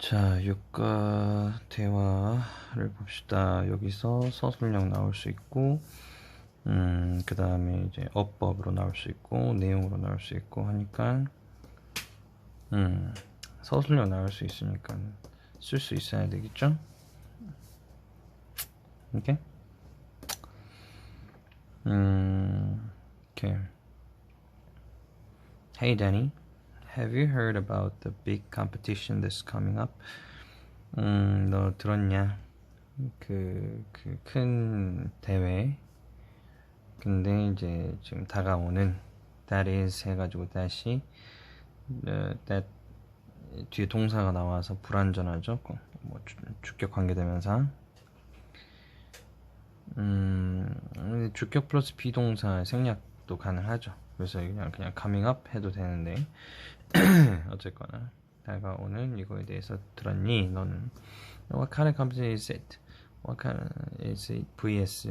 자, 유가 대화를 봅시다. 여기서 서술형 나올 수 있고, 음, 그 다음에 이제 어법으로 나올 수 있고, 내용으로 나올 수 있고 하니까, 음, 서술형 나올 수 있으니까 쓸 수 있어야 되겠죠? 이렇게? 음, 이렇게. Hey Danny, have you heard about the big competition that's coming up? 음, 너 들었냐? 그, 그 큰 대회. 근데 이제 지금 다가오는 that is 해가지고 다시 어, that 뒤에 동사가 나와서 불완전하죠. 뭐 주- 주격 관계대명사. 음, 주격 플러스 비동사 생략도 가능하죠. 그래서 그냥 그냥 coming up 해도 되는데 어쨌거나 다가오는 이거에 대해서 들었니? 너는 What kind of company is it? What kind is it? vs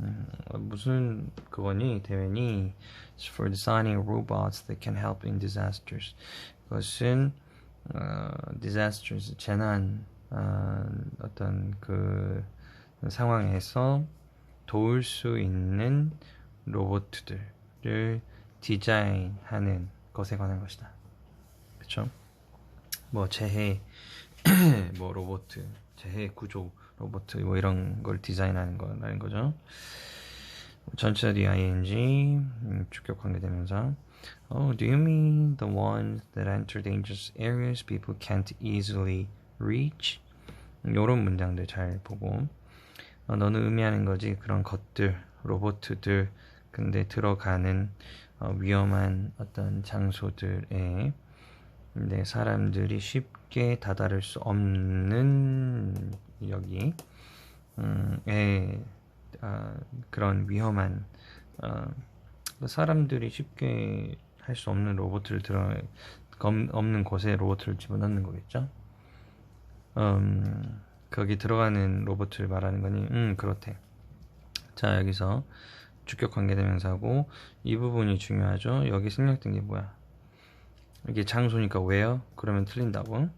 음, 무슨 그거니 대회니? It's for designing robots that can help in disasters. 그것은 어, disasters 재난 어, 어떤 그 상황에서 도울 수 있는 로봇들을 디자인하는 것에 관한 것이다. 그렇죠? 뭐 재해 뭐 로봇 재해 구조 로봇 뭐 이런 걸 디자인하는 거라는 거죠. 전체 뒤 ing 음, 주격 관계되면서 Oh, do you mean the ones that enter dangerous areas people can't easily reach? 이런 문장들 잘 보고 어, 너는 의미하는 거지 그런 것들 로봇들 근데 들어가는 어, 위험한 어떤 장소들에 근데 사람들이 쉽게 다다를 수 없는 여기 음, 에 아, 그런 위험한 어, 사람들이 쉽게 할 수 없는 로봇을 들어 검, 없는 곳에 로봇을 집어넣는 거겠죠. 음, 거기 들어가는 로봇을 말하는 거니, 음, 그렇대. 자, 여기서 주격 관계대명사고, 이 부분이 중요하죠. 여기 생략된 게 뭐야? 이게 장소니까 where? 그러면 틀린다고.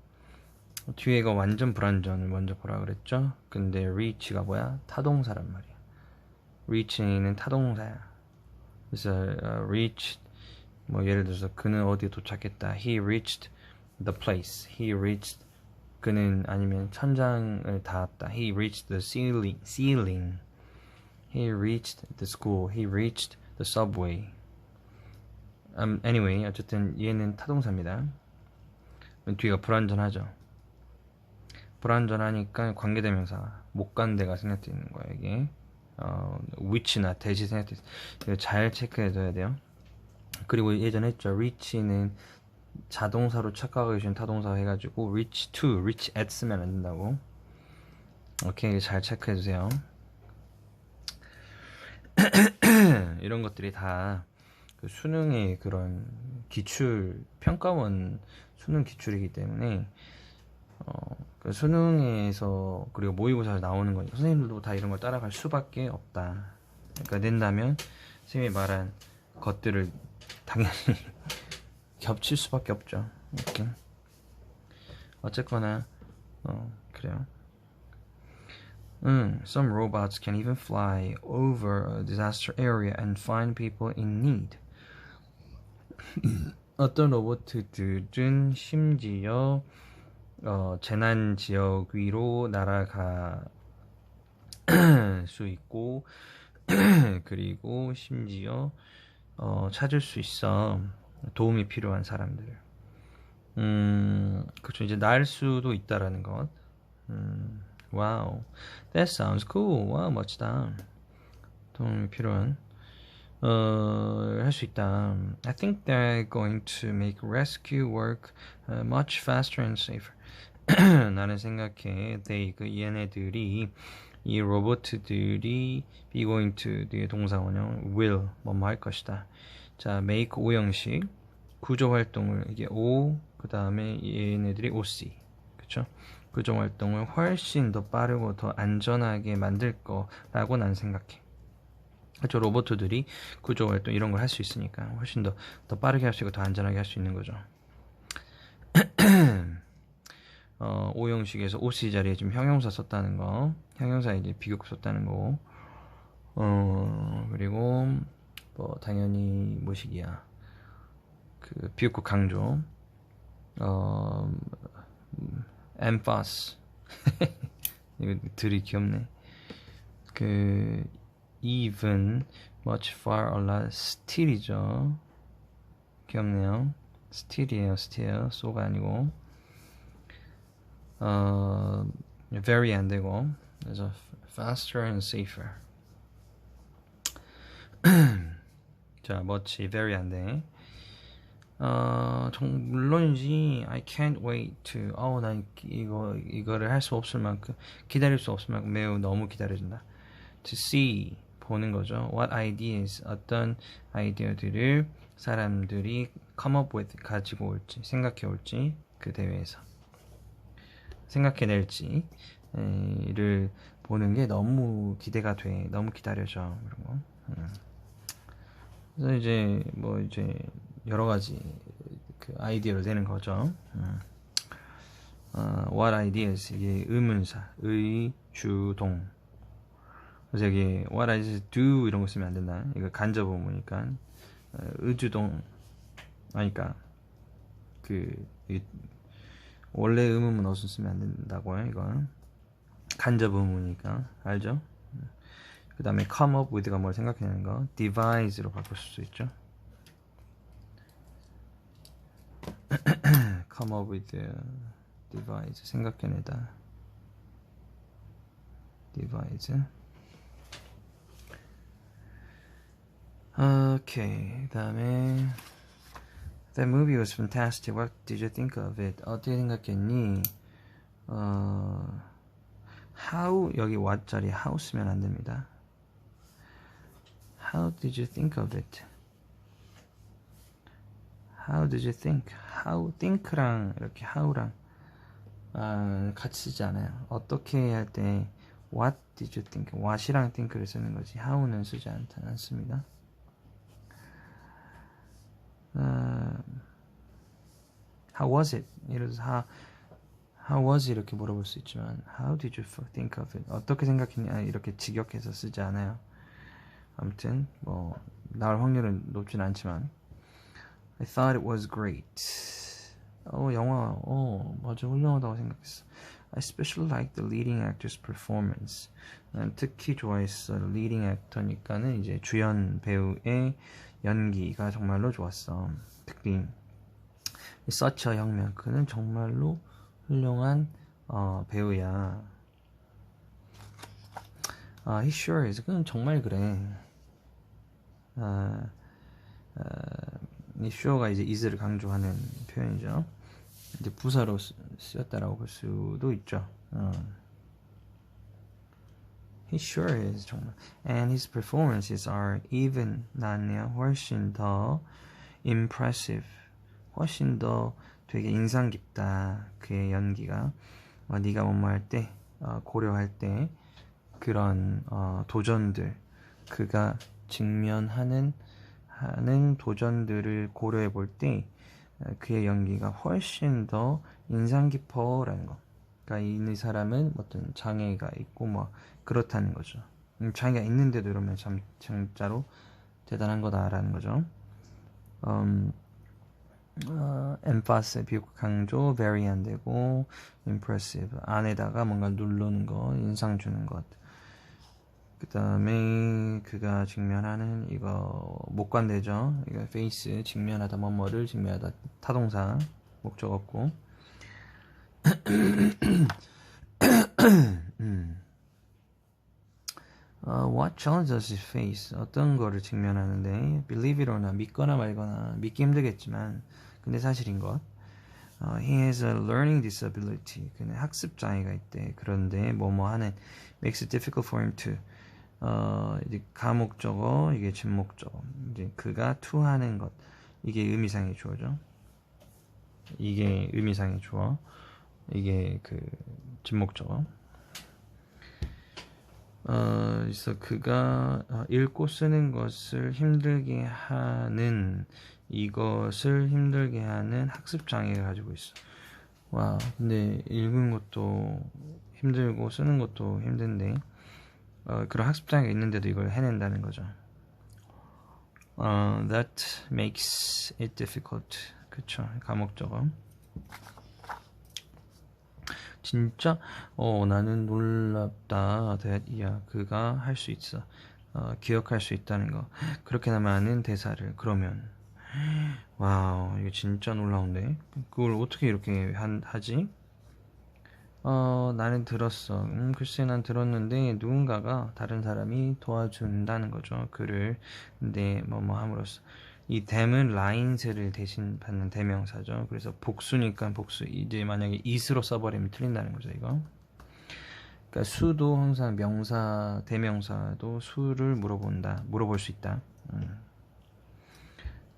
뒤에가 완전 불완전을 먼저 보라 그랬죠. 근데 reach가 뭐야? 타동사란 말이야. reach는 타동사야. 그래서 uh, reach 뭐 예를 들어서 그는 어디에 도착했다. He reached the place. He reached 그는 아니면 천장을 닿았다. He reached the ceiling. ceiling. He reached the school. He reached the subway. Um, anyway, 어쨌든 얘는 타동사입니다. 뒤가 불완전하죠. 불완전하니까 관계대명사 못 간 데가 생략되어 있는 거야 이게. 어, which나 대시 생략되어 있어. 이거 잘 체크해둬야 돼요. 그리고 예전에 했죠. reach는 자동사로 착각하기 쉬운 타동사 해가지고 reach to, reach at 쓰면 안 된다고. 오케이 잘 체크해 주세요. 이런 것들이 다 그 수능의 그런 기출 평가원 수능 기출이기 때문에 어, 그 수능에서 그리고 모의고사에 나오는 거니까 선생님들도 다 이런 걸 따라갈 수밖에 없다. 그러니까 낸다면 선생님이 말한 것들을 당연히 겹칠 수밖에 없죠. 이렇게. 어쨌거나 어, 그래요. 음, some robots can even fly over a disaster area and find people in need. 어떤 로봇들은 심지어 어, 재난 지역 위로 날아갈 수 있고 그리고 심지어 어, 찾을 수 있어 도움이 필요한 사람들을. 음 그렇죠. 이제 날 수도 있다라는 것. 음, 와우. That sounds cool. 와 멋지다. 도움이 필요한 어, 할수 있다. I think they're going to make rescue work uh, much faster and safer. 나는 생각해. they 그 얘네들이 이 로봇들이 be going to 뒤에 동사 원형 will 뭐뭐 할 것이다. 자, make 오형식 구조 활동을 이게 O 그 다음에 얘네들이 OC 그쵸? 구조 활동을 훨씬 더 빠르고 더 안전하게 만들 거라고 난 생각해. 그렇죠. 로봇들이 구조 활동 이런 걸 할 수 있으니까 훨씬 더, 더 빠르게 할 수 있고 더 안전하게 할 수 있는 거죠. 어, 오형식에서 OC 자리에 지금 형용사 썼다는 거, 형용사 이제 비교급 썼다는 거고, 어, 그리고 뭐 당연히 뭐식이야, 그 비교급 강조, 어, 음, emphasis 이거 들이 귀엽네. 그 even, much, far, a lot, still이죠. 귀엽네요. still이에요, still. so가 아니고. 어, very 안 되고. 그래서 faster and safer. 자, much, very 안 돼. 어, 정, 물론이지 I can't wait to 어우 난 이거 이거를 할 수 없을 만큼 기다릴 수 없을 만큼 매우 너무 기다려진다 to see 보는 거죠 what ideas 어떤 아이디어들을 사람들이 come up with 가지고 올지 생각해 올지 그 대회에서 생각해낼지를 보는 게 너무 기대가 돼 너무 기다려져 이런 거 음. 그래서 이제 뭐 이제 여러 가지 그 아이디어로 되는 거죠. 음. 어, what ideas 이게 의문사 의 주동 그래서 여기 what ideas do 이런 거 쓰면 안 된다. 이거 간접 의문이니까 어, 의주동 아니까 그 이, 원래 의문문 어순 쓰면 안 된다고요. 이건 간접 의문이니까 알죠? 그 다음에 come up with가 뭘 생각해내는 거 devise로 바꿀 수 있죠. come up with the device 생각해내다 device 오케이 다음에 That movie was fantastic. What did you think of it? 어떻게 생각했니? 어, how 여기 what 자리 how 쓰면 안 됩니다. How did you think of it? How did you think? How think랑 이렇게 how랑 아, 같이 쓰지 않아요. 어떻게 할 때 What did you think? What이랑 think를 쓰는 거지. How는 쓰지 않, 않습니다. How was it? 들어서 how, how was it? 이렇게 물어볼 수 있지만 How did you think of it? 어떻게 생각했냐? 이렇게 직역해서 쓰지 않아요. 아무튼 뭐 나올 확률은 높진 않지만 I thought it was great. 어 영화 어 맞아 훌륭하다고 생각했어. I especially liked the leading actor's performance. 난 특히 좋아했어. leading actor니까는 이제 주연 배우의 연기가 정말로 좋았어. 특히 서처 혁명 그는 정말로 훌륭한 어, 배우야. 아, he sure is. 그는 정말 그래. 아, 아, 이 sure가 이제 is를 강조하는 표현이죠. 이제 부사로 쓰, 쓰였다라고 볼 수도 있죠. 어. He sure is 정말. And his performances are even 나냐 훨씬 더 impressive. 훨씬 더 되게 인상 깊다. 그의 연기가 어, 네가 뭐뭐 할때 어, 고려할 때 그런 어, 도전들 그가 직면하는 하는 도전들을 고려해 볼 때 그의 연기가 훨씬 더 인상 깊어라는 거. 그러니까 이 사람은 어떤 장애가 있고 뭐 그렇다는 거죠. 음, 장애가 있는데도 이러면 참 진짜로 대단한 거다라는 거죠. 음, 어, emphasis 비교 강조 very 안 되고 impressive 안에다가 뭔가 누르는 거 인상 주는 것. 그 다음에 그가 직면하는 이거 목관대죠. 이거 face 직면하다 뭐뭐를 직면하다 타동사 목적 없고. 음. 어, what challenge does he face? 어떤 거를 직면하는데 believe it or not 믿거나 말거나 믿기 힘들겠지만 근데 사실인 것. 어, he has a learning disability. 그는 학습 장애가 있대. 그런데 뭐뭐 하는 makes it difficult for him to 어, 이제 가목적어 이게 진목적어 이제 그가 to 하는 것 이게 의미상의 주어죠. 이게 의미상의 주어. 이게 그 진목적어. 어, 그래서 그가 읽고 쓰는 것을 힘들게 하는 이것을 힘들게 하는 학습 장애를 가지고 있어. 와, 근데 읽은 것도 힘들고 쓰는 것도 힘든데 어, 그런 학습장이 있는데도 이걸 해낸다는 거죠. 어, that makes it difficult. 그쵸. 감옥 적어. 진짜 어 나는 놀랍다. that 야 그가 할 수 있어. 어, 기억할 수 있다는 거. 그렇게나 많은 대사를 그러면 와우 이거 진짜 놀라운데 그걸 어떻게 이렇게 한, 하지? 어 나는 들었어. 음 글쎄 난 들었는데 누군가가 다른 사람이 도와준다는 거죠. 그를 근데 뭐뭐 함으로써 이 them은 lines를 대신 받는 대명사죠. 그래서 복수니까 복수 이제 만약에 is로 써버리면 틀린다는 거죠. 이거. 그러니까 수도 항상 명사 대명사도 수를 물어본다 물어볼 수 있다 음.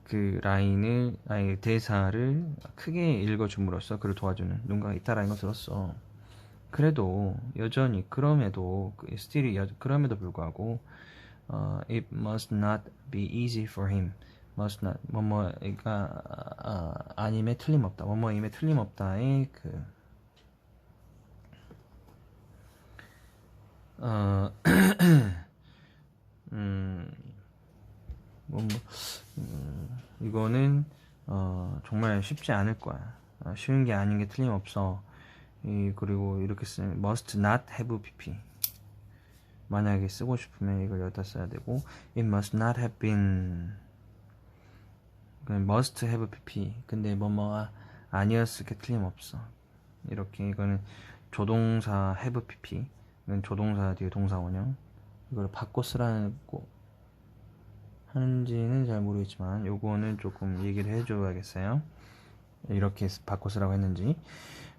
그 라인을 아니 대사를 크게 읽어줌으로써 그를 도와주는 누군가가 있다라는 걸 들었어 그래도 여전히 그럼에도 그 스틸이 여, 그럼에도 불구하고 어, it must not be easy for him must not 뭐뭐가 아, 아님에 틀림없다 뭐뭐임에 틀림없다의 그 어, 음, 뭐, 뭐, 음, 이거는, 어, 정말 쉽지 않을 거야. 어, 쉬운 게 아닌 게 틀림없어. 이, 그리고 이렇게 쓰면, must not have pp. 만약에 쓰고 싶으면 이걸 여기다 써야 되고, it must not have been, must have pp. 근데 뭐뭐가 아니었을 게 틀림없어. 이렇게, 이거는 조동사 have pp. 이건 조동사 뒤에 동사 원형. 이걸 바꿔 쓰라고 하는지는 잘 모르겠지만 요거는 조금 얘기를 해줘야겠어요. 이렇게 바꿔 쓰라고 했는지.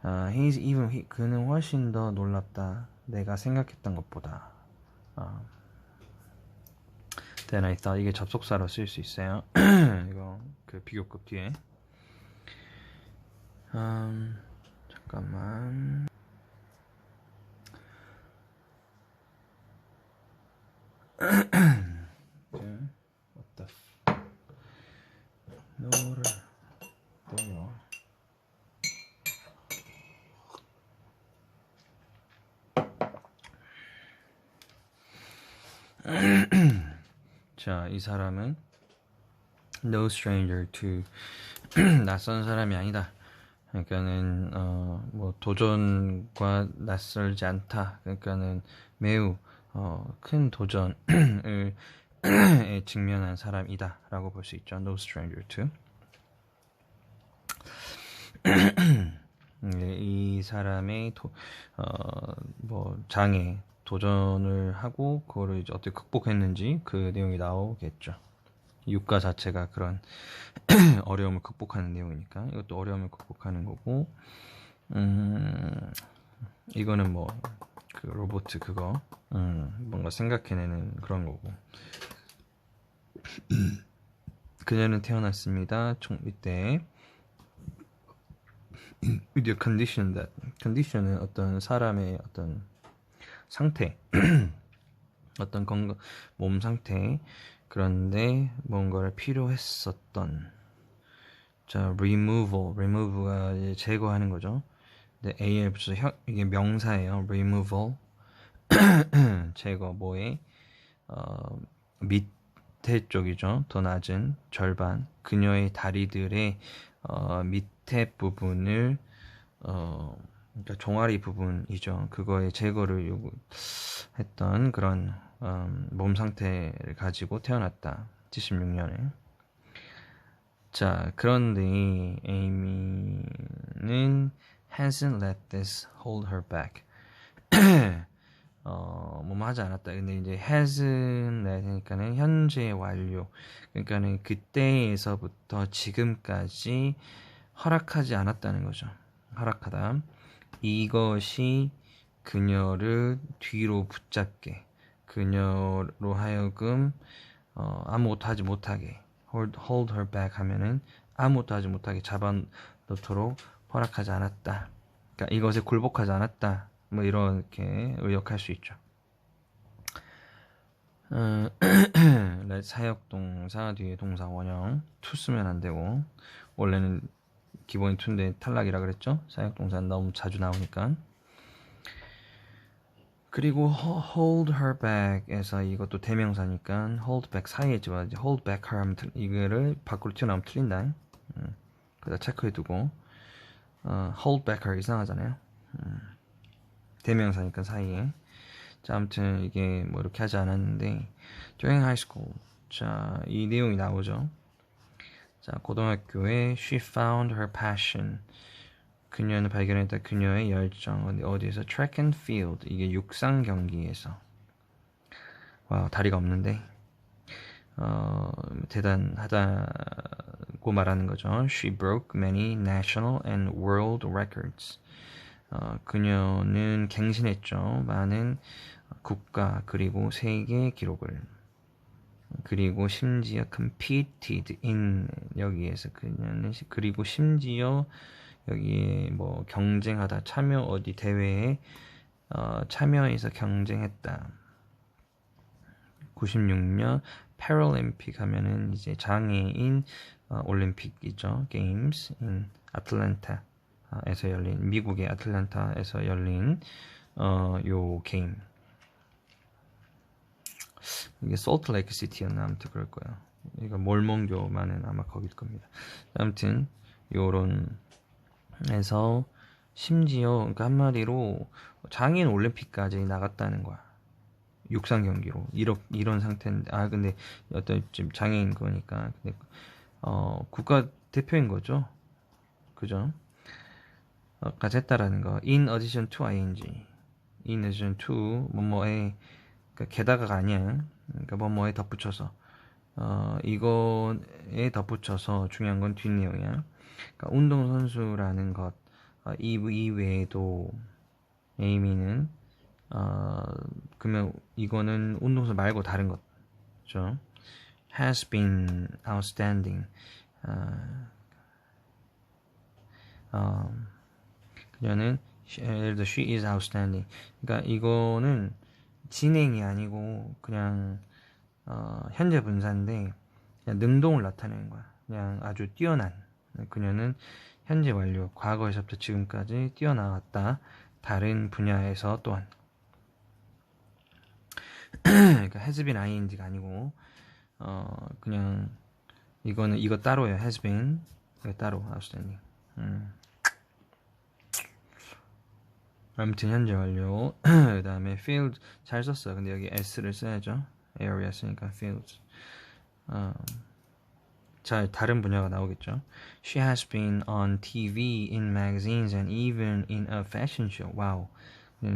uh, he's even he, 그는 훨씬 더 놀랍다. 내가 생각했던 것보다. uh, then I thought 이게 접속사로 쓸 수 있어요. 이거 그 비교급 뒤에. um, 잠깐만. F... 노를 또요. 자, 이 사람은 no stranger to 낯선 사람이 아니다. 그러니까는 어, 뭐 도전과 낯설지 않다. 그러니까는 매우 어, 큰 도전을 직면한 사람이다라고 볼 수 있죠. No stranger to. 네, 이 사람의 도, 어, 뭐 장애 도전을 하고 그거를 어떻게 극복했는지 그 내용이 나오겠죠. 육가 자체가 그런 어려움을 극복하는 내용이니까 이것도 어려움을 극복하는 거고 음, 이거는 뭐 그 로봇 그거 음, 뭔가 생각해내는 그런 거고. 그녀는 태어났습니다. 총 이때. Your condition that condition은 어떤 사람의 어떤 상태. 어떤 건강 몸 상태 그런데 뭔가를 필요했었던 자 removal remove가 이제 제거하는 거죠. 근데 a에 붙여서 이게 명사예요. removal 제거 뭐에 어, 밑에 쪽이죠. 더 낮은 절반 그녀의 다리들의 어, 밑에 부분을 어, 그러니까 종아리 부분이죠. 그거의 제거를 요구했던 그런 음, 몸 상태를 가지고 태어났다. 76년에. 자, 그런데 에이미는 hasn't let this hold her back. 어, 뭐뭐 하지 않았다. 근데 이제 hasn't let니까는 현재 완료. 그러니까는 그때에서부터 지금까지 허락하지 않았다는 거죠. 허락하다. 이것이 그녀를 뒤로 붙잡게, 그녀로 하여금 어, 아무것도 하지 못하게, hold, hold her back 하면은 아무것도 하지 못하게 잡아놓도록 허락하지 않았다. 그러니까 이것에 굴복하지 않았다. 뭐 이렇게 의역할 수 있죠. 어, 사역 동사 뒤에 동사 원형 투 쓰면 안 되고 원래는 기본이 to인데 탈락이라 그랬죠. 사역 동사 너무 자주 나오니까. 그리고 ho- hold her back에서 이것도 대명사니까 hold back 사이에 집어야지 hold back her 이거를 밖으로 튀어나오면 틀린다. 음. 그다 체크해두고 어, hold back her 이상하잖아요. 음. 대명사니까 사이에. 자, 아무튼 이게 뭐 이렇게 하지 않았는데 during high school 자, 이 내용이 나오죠. 자, 고등학교에 she found her passion 그녀는 발견했다 그녀의 열정 어디- 어디에서 track and field 이게 육상 경기에서 와 다리가 없는데 어 대단하다고 말하는 거죠. She broke many national and world records. 어, 그녀는 갱신했죠. 많은 국가 그리고 세계 기록을 그리고 심지어 competed in 여기에서 그녀는 시- 그리고 심지어 여기에 뭐 경쟁하다 참여 어디 대회에 어, 참여해서 경쟁했다. 96년 패럴림픽 하면은 이제 장애인 어, 올림픽이죠. 게임스 인 아틀란타에서 열린 미국의 아틀란타에서 열린 어, 요 게임. 이게 솔트레이크 시티였나 아무튼 그럴 거예요. 이거 몰몬교만은 아마 거길 겁니다. 아무튼 요런 해서 심지어 그러니까 한마디로 장애인 올림픽까지 나갔다는 거야. 육상 경기로 이런 이런 상태인데 아 근데 어떤 지금 장애인 거니까 근데 어 국가 대표인 거죠. 그죠? 어, 까지 했다라는 거. In addition to ing. In addition to 뭐뭐에 그러니까 게다가가 아니야. 그러니까 뭐뭐에 덧붙여서 어 이거에 덧붙여서 중요한 건 뒷내용이야. 그러니까 운동선수라는 것, 어, 이, 이 외에도 에이미는, 어, 그러면 이거는 운동선수 말고 다른 거죠. has been outstanding. 어, 어, 그녀는, 예를 들어, she is outstanding. 그러니까 이거는 진행이 아니고, 그냥, 어, 현재 분사인데, 그냥 능동을 나타내는 거야. 그냥 아주 뛰어난. 그녀는 현재 완료, 과거에서부터 지금까지 뛰어나왔다. 다른 분야에서 또한. 그러니까 has been ing가 아니고, 어, 그냥, 이거는, 이거 따로예요. has been. 이거 따로, outstanding. 음. 아무튼 현재 완료. 그 다음에 field 잘 썼어. 근데 여기 s를 써야죠. Area 쓰니까 fields. 어, 잘 다른 분야가 나오겠죠. She has been on TV, in magazines, and even in a fashion show. 와우.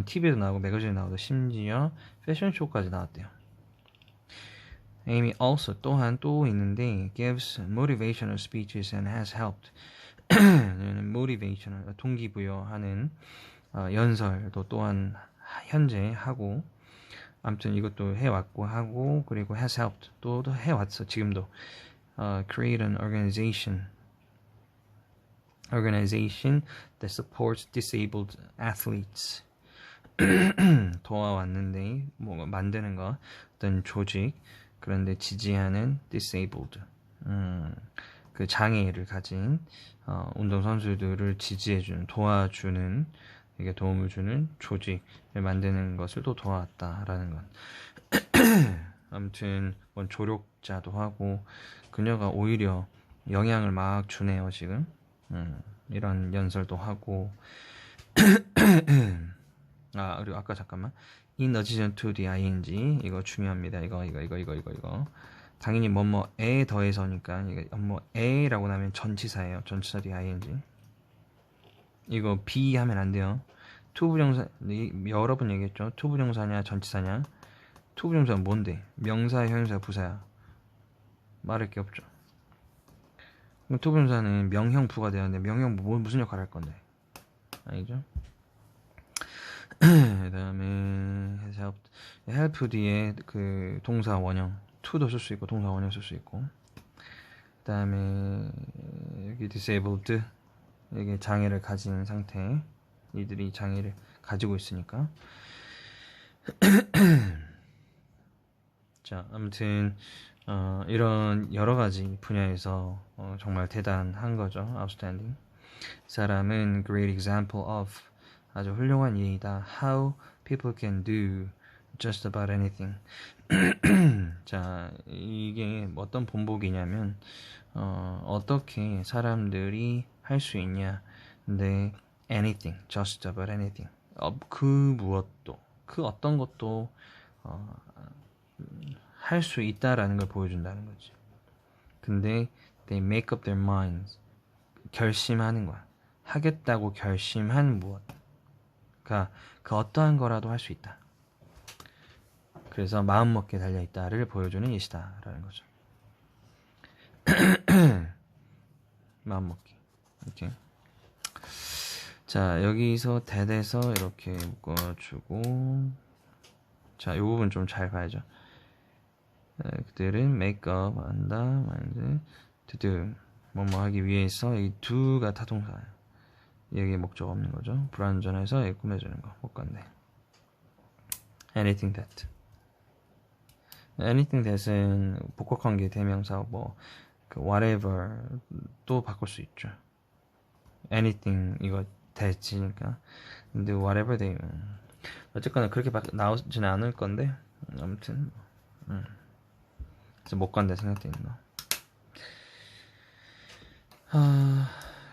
TV에도 나오고 매거진에 나오고 심지어 패션쇼까지 나왔대요. Amy also 또한 또 있는데 gives motivational speeches and has helped. motivational 동기부여하는 어, 연설도 또한 현재 하고 아무튼 이것도 해왔고 하고 그리고 has helped 또, 또 해왔어 지금도 uh, create an organization organization that supports disabled athletes 도와왔는데 뭐 만드는 거 어떤 조직 그런데 지지하는 disabled 음, 그 장애를 가진 어, 운동 선수들을 지지해주는 도와주는 이게 도움을 주는 조직을 만드는 것을 또 도와왔다라는 건. 아무튼 뭐 조력자도 하고 그녀가 오히려 영향을 막 주네요 지금. 음, 이런 연설도 하고. 아 그리고 아까 잠깐만. in addition to the ing 이거 중요합니다. 이거 이거 이거 이거 이거 이거. 당연히 뭐뭐에 더해서니까 이게 뭐에라고 나면 전치사예요. 전치사 뒤 ing 이거 be 하면 안 돼요. 투부정사 여러 번 얘기했죠. 투부정사냐 전치사냐? 투부정사는 뭔데? 명사 형용사 부사야. 말할 게 없죠. 그럼 투부정사는 명형 부가 되는데 명형 뭐 무슨 역할을 할 건데? 아니죠? 그 다음에 help, 뒤에 그 동사 원형. to도 쓸 수 있고 동사 원형 쓸 수 있고. 그 다음에 여기 disabled 이게 장애를 가진 상태 이들이 장애를 가지고 있으니까 자 아무튼 어, 이런 여러 가지 분야에서 어, 정말 대단한 거죠 outstanding 사람은 great example of 아주 훌륭한 예이다. How people can do just about anything. 자, 이게 어떤 본보기냐면 어, 어떻게 사람들이 할 수 있냐. 근데 anything, just about anything. 어, 그 무엇도, 그 어떤 것도 어, 할 수 있다라는 걸 보여준다는 거지. 근데 they make up their minds. 결심하는 거야. 하겠다고 결심한 무엇. 그러니까 그 어떠한 거라도 할 수 있다. 그래서 마음 먹게 달려 있다를 보여주는 예시다라는 거죠. 마음 먹기. 이렇게. 자 여기서 대대서 이렇게 묶어주고 자, 이 부분 좀 잘 봐야죠. 에, 그들은 up 한다, to do 뭐뭐 하기 위해서 이 do가 타동사예요. 여기에 목적 없는 거죠. 불완전해서 이 꾸며주는 거, 못 건데. anything that. anything that은 복합관계 대명사 뭐 그 whatever 또 바꿀 수 있죠. Anything 이거 that이니까. 근데 whatever 되면 어쨌거나 그렇게 바, 나오지는 않을 건데 아무튼 음. 그래서 못 간다 생각돼 있는 거. 아,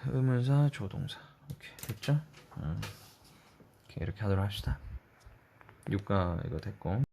의문사 조동사 오케이 됐죠? 음. 이렇게 하도록 합시다. 6가 이거 됐고